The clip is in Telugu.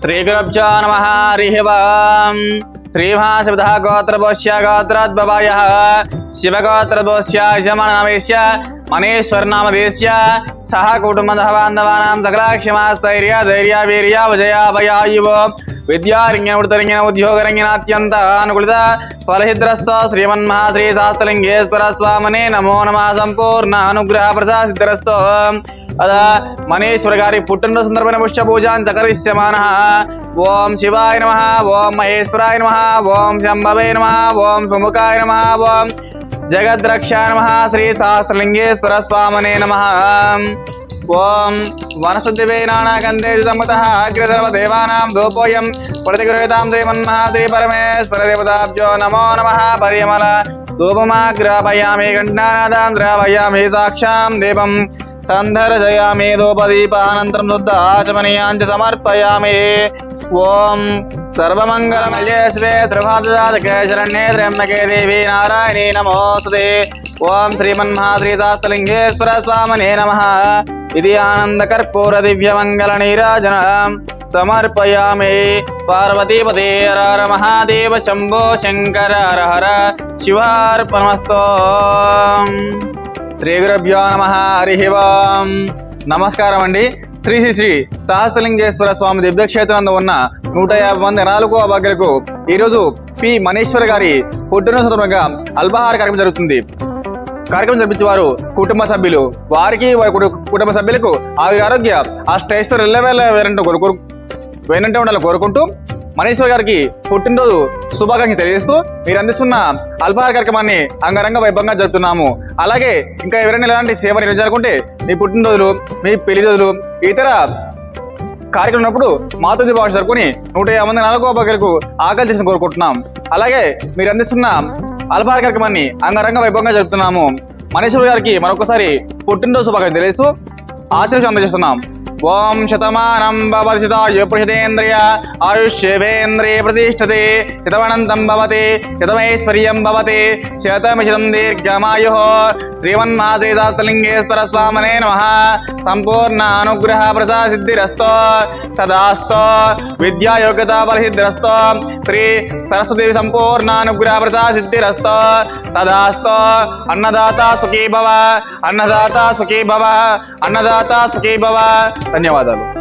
శ్రీగురభ్యో నమ హరిహి ఓం గోత్రభోష్య గోత్రాద్భవాయ శివగోత్రభోష్య యజమానమేశ్య మనీశ్వరనామదేశ్య సహ కుటుంబ బాంధవానాం సకలాక్షమాస్థైర్య ధైర్య వీర్య విజయాభయాయువ విద్యారంగిన ఉడతరంగిన ఉద్యోగరంగిన అత్యంత అనుకూలిత ఫలహిద్రస్త శ్రీమన్మహా శ్రీ శాస్త్రలింగేశ్వర స్వామనే నమో నమ సంపూర్ణ అనుగ్రహ ప్రసాద సిద్ధిరస్తో అదా మనీశ్వర గారి పుట్టినరోజు సందర్భమైన పుష్ప పూజాన్ చకరిష్యమాన ఓం శివాయ నమ ఓం మహేశ్వరాయ నమ ఓం శంభవే నమ ఓం సుముఖాయ నమ ఓం జగద్రక్షాయ నమ శ్రీ సహస్రలింగేశ్వర స్వామనే నమ ఓం వనస్పతివే నానాగంధే సమ్మత అగ్రధర్వ దేవానాం ధూపోయం ప్రతిగృహీతాం శ్రీమన్మహాద్రి పరమేశ్వర దేవతాభ్యో నమో నమ పరిమళ ధూపమాగ్రాపయామి ఘంటానాదాం ద్రావయామి సాక్షాం దీపం సంధరజయామి ధూపదీపానంతరం శుద్ధ ఆచమనీయాంచ సమర్పయామి. ఓం సర్వమంగళమల్యే స్వే త్రిభాజాతకే శరణ్యే త్ర్యంబకే దేవి నారాయణీ నమోస్తుతే ఓం శ్రీమన్మహాశ్రీశాస్త్రలింగేశ్వర స్వామనే నమ. ఇది ఆనందకర్పూర దివ్యమంగళ నీరాజన సమర్పయామి పార్వతీపతే హర మహాదేవ శంభో శంకర హర హర శివార్పణమస్తో. శ్రీ గురుభ్యో నమ. హరి ఓం. నమస్కారం అండి శ్రీ శ్రీ శ్రీ సహస్రలింగేశ్వర స్వామి దివ్యక్షేత్రంలో ఉన్న నూట యాభై మంది నాలుగో భక్తులకు ఈరోజు పి. మనీశ్వర్ గారి పుట్టినరోజు సందర్భంగా అల్పాహార కార్యక్రమం జరుగుతుంది. కార్యక్రమం జరిపించే వారు కుటుంబ సభ్యులు. వారికి వారి కుటుంబ సభ్యులకు ఆవిరి ఆరోగ్య ఆ ఎల్లవేళ వేరంటూ వేరంటే కోరు- వేనంటే ఉండాలని కోరుకుంటూ మనీశ్వర్ గారికి పుట్టినరోజు శుభాకాంక్షలు తెలియజేస్తూ మీరు అందిస్తున్న అల్పహార కార్యక్రమాన్ని అంగరంగ వైభవంగా జరుపుతున్నాము. అలాగే ఇంకా ఎవరైనా ఇలాంటి సేవ నిర్వహించాలనుకుంటే మీ పుట్టినరోజులు మీ పెళ్ళి రోజులు ఇతర కార్యక్రమం ఉన్నప్పుడు మాతృ భాష జరుపుకొని నూట యాభై మంది నాలుగో భక్తులకు ఆకలి చేసిన కోరుకుంటున్నాం. అలాగే మీరు అందిస్తున్న అల్పహార కార్యక్రమాన్ని అంగరంగ వైభవంగా జరుపుతున్నాము. మనీశ్వర్ గారికి మరొకసారి పుట్టినరోజు శుభాకాంక్షలు తెలియజేస్తూ ఆశీర్వాదం అందజేస్తున్నాం ఓం శతమానం భవసితాయు ప్రహితేంద్రియ ఆయుష్యేవేంద్రియ ప్రతిష్టతే శతమనంతం భవతి శతమైశ్వర్యం భవతి శతమిశతం దీర్ఘమాయు శ్రీమన్మాసేదాస్తలింగేశ్వర స్వామనే నమ సంపూర్ణ అనుగ్రహ ప్రసాద సిద్ధిరస్తో తదాస్తో విద్యా యోగ్యతా బలసిద్ధిరస్తో శ్రీ సరస్వతి సంపూర్ణ అనుగ్రహ ప్రసాద సిద్ధిరస్తో తదాస్తో అన్నదాత సుఖీ భవ అన్నదాత సుఖీ భవ అన్నదాత సుఖీ భవ धन्यवाद आलो।